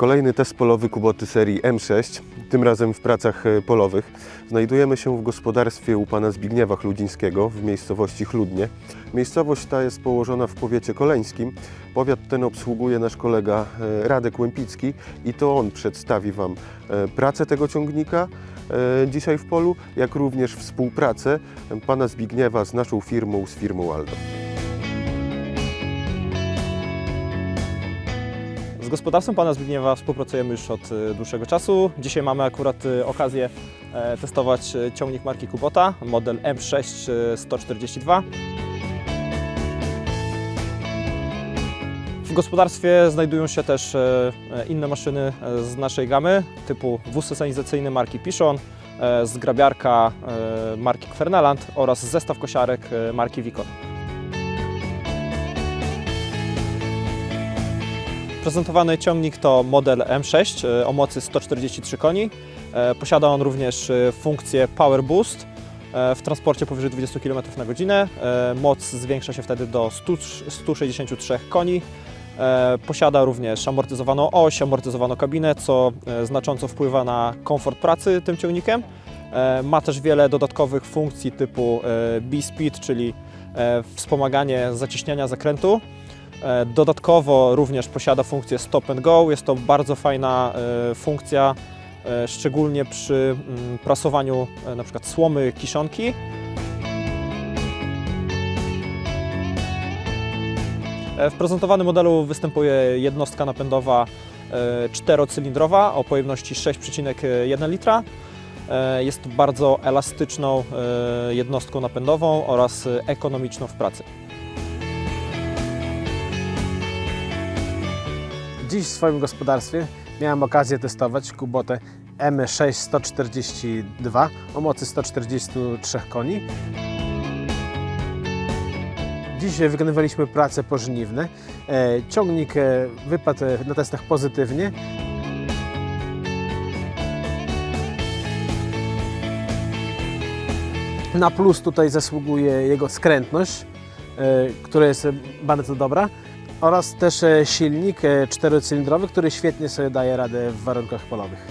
Kolejny test polowy Kuboty serii M6, tym razem w pracach e, polowych. Znajdujemy się w gospodarstwie u pana Zbigniewa Chludzińskiego w miejscowości Chludnie. Miejscowość ta jest położona w powiecie koleńskim. Powiat ten obsługuje nasz kolega e, Radek Łępicki i to on przedstawi Wam e, pracę tego ciągnika dzisiaj w polu, jak również współpracę pana Zbigniewa z naszą firmą, z firmą Aldo. Gospodarstwem pana Zbigniewa współpracujemy już od e, dłuższego czasu. Dzisiaj mamy akurat e, okazję e, testować ciągnik marki Kubota, model M6 e, 142. W gospodarstwie znajdują się też inne maszyny z naszej gamy, typu wóz sensorizacyjny marki Piszon, zgrabiarka marki Kwerneland oraz zestaw kosiarek marki Wikon. Prezentowany ciągnik to model M6 e, o mocy 143 koni. E, Posiada on również e, funkcję Power Boost w transporcie powyżej 20 km na godzinę. Moc zwiększa się wtedy do 100, 163 koni. Posiada również amortyzowaną oś, amortyzowaną kabinę, co znacząco wpływa na komfort pracy tym ciągnikiem. Ma też wiele dodatkowych funkcji typu B-Speed, czyli wspomaganie zacieśniania zakrętu. E, Dodatkowo również posiada funkcję Stop and Go. Jest to bardzo fajna e, funkcja, e, szczególnie przy mm, prasowaniu przykład słomy, kiszonki. W prezentowanym modelu występuje jednostka napędowa czterocylindrowa o pojemności 6,1 litra. Jest bardzo elastyczną jednostką napędową oraz ekonomiczną w pracy. Dziś w swoim gospodarstwie miałem okazję testować Kubotę M6 142 o mocy 143 koni. Dziś wykonywaliśmy prace pożniwne. E, Ciągnik e, wypadł e, na testach pozytywnie. Na plus tutaj zasługuje jego skrętność, która jest bardzo dobra oraz też e, silnik e, czterocylindrowy, który świetnie sobie daje radę w warunkach polowych.